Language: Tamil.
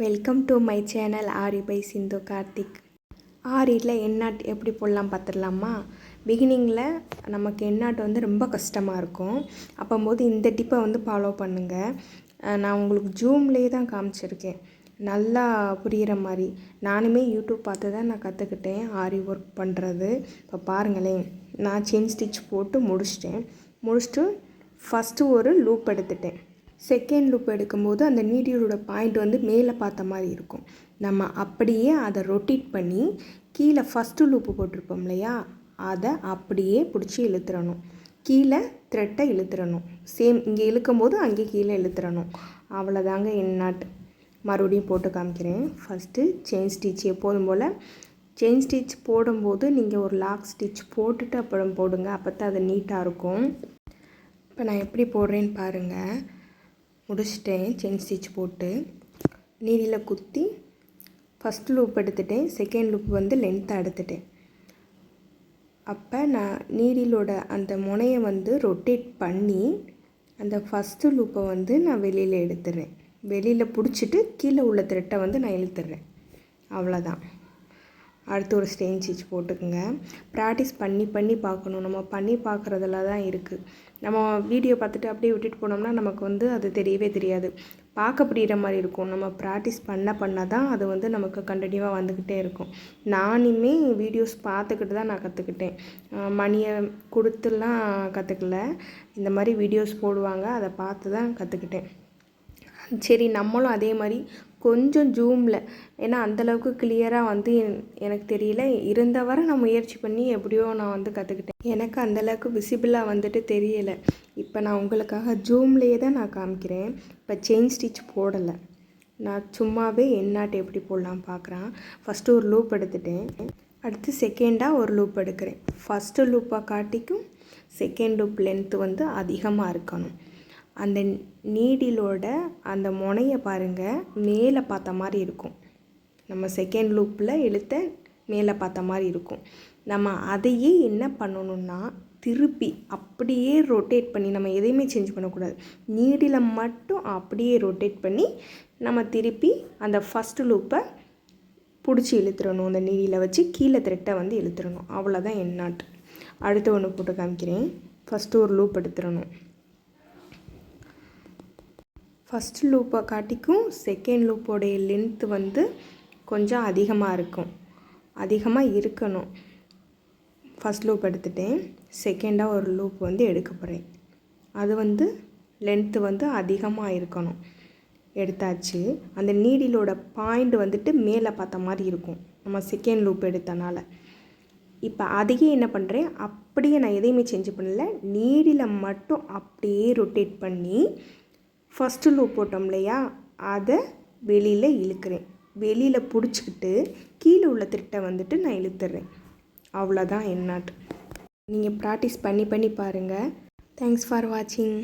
Welcome to my channel aari by Sindhu Karthik ஆரியில் என்னாட் எப்படி போடலாம் பார்த்துடலாமா? பிகினிங்கில் நமக்கு என்னாட் வந்து ரொம்ப கஷ்டமாக இருக்கும். அப்போம்போது இந்த டிப்பை வந்து ஃபாலோ பண்ணுங்கள் நான் உங்களுக்கு ஜூம்லேயே தான் காமிச்சிருக்கேன். நல்லா புரிகிற மாதிரி. நானுமே யூடியூப் பார்த்து தான் நான் கற்றுக்கிட்டேன் ஆரி ஒர்க் பண்ணுறது இப்போ பாருங்களேன். நான் செயின் ஸ்டிச் போட்டு முடிச்சிட்டேன். முடிச்சுட்டு ஃபஸ்ட்டு ஒரு லூப் எடுத்துட்டேன். செகண்ட் லூப் எடுக்கும்போது அந்த நீடியோட பாயிண்ட் வந்து மேலே பார்த்த மாதிரி இருக்கும். நம்ம அப்படியே அதை ரொட்டேட் பண்ணி கீழே ஃபஸ்ட்டு லூப்பு போட்டிருப்போம் இல்லையா? அதை அப்படியே பிடிச்சி இழுத்துறணும். கீழே த்ரெட்டை இழுத்துறணும். சேம் இங்கே இழுக்கும் போது அங்கே கீழே இழுத்துறணும். அவ்வளோதாங்க என்னாட் மறுபடியும் போட்டு காமிக்கிறேன். ஃபஸ்ட்டு செயின் ஸ்டிச் எப்போதும் போல். செயின் ஸ்டிச் போடும்போது நீங்கள் ஒரு லாக் ஸ்டிச் போட்டுட்டு அப்புறம் போடுங்க. அப்போ தான் அது நீட்டாக இருக்கும். இப்போ நான் எப்படி போடுறேன்னு பாருங்கள் முடிச்சிட்டேன். செயின் ஸ்டிச் போட்டு நீரில் குத்தி ஃபஸ்ட் லூப் எடுத்துட்டேன். செகண்ட் லூப் வந்து லென்த்தாக எடுத்துட்டேன். அப்போ நான் நீடிலோட அந்த முனையை வந்து ரொட்டேட் பண்ணி அந்த ஃபஸ்ட்டு லூப்பை வந்து நான் வெளியில் எடுத்துடுறேன். வெளியில் பிடிச்சிட்டு கீழே உள்ள த்ரெட்டை வந்து நான் இழுத்துடுறேன். அவ்வளோதான் அடுத்து ஒரு ஸ்டெயின் ஸ்டிச் போட்டுக்குங்க. ப்ராக்டிஸ் பண்ணி பண்ணி பார்க்கணும். நம்ம பண்ணி பார்க்குறதுல தான் இருக்குது நம்ம வீடியோ பார்த்துட்டு அப்படியே விட்டுட்டு போனோம்னா நமக்கு வந்து அது தெரியவே தெரியாது. பார்க்க புரிகிற மாதிரி இருக்கும். நம்ம ப்ராக்டிஸ் பண்ண பண்ண தான் அது வந்து நமக்கு கண்டினியூவாக வந்துக்கிட்டே இருக்கும். நானுமே வீடியோஸ் பார்த்துக்கிட்டு தான் நான் கற்றுக்கிட்டேன் மணியை கொடுத்துலாம் கற்றுக்கல இந்த மாதிரி வீடியோஸ் போடுவாங்க. அதை பார்த்து தான் கற்றுக்கிட்டேன் சரி நம்மளும் அதே மாதிரி கொஞ்சம் ஜூமில் ஏன்னா அந்தளவுக்கு கிளியராக வந்து என்- எனக்கு தெரியல. இருந்த வரை நான் முயற்சி பண்ணி எப்படியோ நான் வந்து கற்றுக்கிட்டேன் எனக்கு அந்தளவுக்கு விசிபிளாக வந்துட்டு தெரியலை. இப்போ நான் உங்களுக்காக ஜூம்லேயே தான் நான் காமிக்கிறேன். இப்போ செயின் ஸ்டிச் போடலை. நான் சும்மாவே என்னாட்டு எப்படி போடலாம் பார்க்குறேன் ஃபஸ்ட்டு ஒரு லூப் எடுத்துட்டேன். அடுத்து செகண்டாக ஒரு லூப் எடுக்கிறேன். ஃபஸ்ட்டு லூப்பாக காட்டிக்கும் செகண்ட் லூப் லென்த்து வந்து அதிகமாக இருக்கணும். அந்த நீடிலோட அந்த முனையை பாருங்கள் மேலே பார்த்த மாதிரி இருக்கும். நம்ம செகண்ட் லூப்பில் இழுத்த மேலே பார்த்த மாதிரி இருக்கும். நம்ம அதையே என்ன பண்ணணும்னா திருப்பி அப்படியே ரொட்டேட் பண்ணி நம்ம எதையுமே சேஞ்ச் பண்ணக்கூடாது. நீடில் மட்டும் அப்படியே ரொட்டேட் பண்ணி நம்ம திருப்பி அந்த ஃபஸ்ட்டு லூப்பை பிடிச்சி இழுத்துடணும். அந்த நீடியில் வச்சு கீழே த்ரெட்டை வந்து இழுத்துடணும். அவ்வளோதான் என்னாட்டு அடுத்து ஒன்று போட்டு காமிக்கிறேன். ஃபஸ்ட்டு ஒரு லூப் எடுத்துடணும். ஃபஸ்ட் லூப்பை காட்டிக்கும் செகண்ட் லூப்போடைய லென்த்து வந்து கொஞ்சம் அதிகமாக இருக்கும். அதிகமாக இருக்கணும். ஃபஸ்ட் லூப் எடுத்துட்டேன். செகண்டாக ஒரு லூப் வந்து எடுக்க போகிறேன் அது வந்து லென்த்து வந்து அதிகமாக இருக்கணும். எடுத்தாச்சு. அந்த நீடிலோட பாயிண்ட் வந்துட்டு மேலே பார்த்த மாதிரி இருக்கும். நம்ம செகண்ட் லூப் எடுத்தனால. இப்போ அதையே என்ன பண்ணுறேன் அப்படியே நான் எதையுமே சேஞ்ச் பண்ணலை. நீடில் மட்டும் அப்படியே ரொட்டேட் பண்ணி ஃபஸ்ட்டு லூப் போட்டோம் இல்லையா? அதை வெளியில் இழுக்கிறேன். வெளியில் பிடிச்சிக்கிட்டு கீழே உள்ள திட்டை வந்துட்டு நான் இழுத்துறேன். அவ்வளோதான் என்னாட்டு நீங்கள் ப்ராக்டிஸ் பண்ணி பண்ணி பாருங்கள் தேங்க்ஸ் ஃபார் வாட்சிங்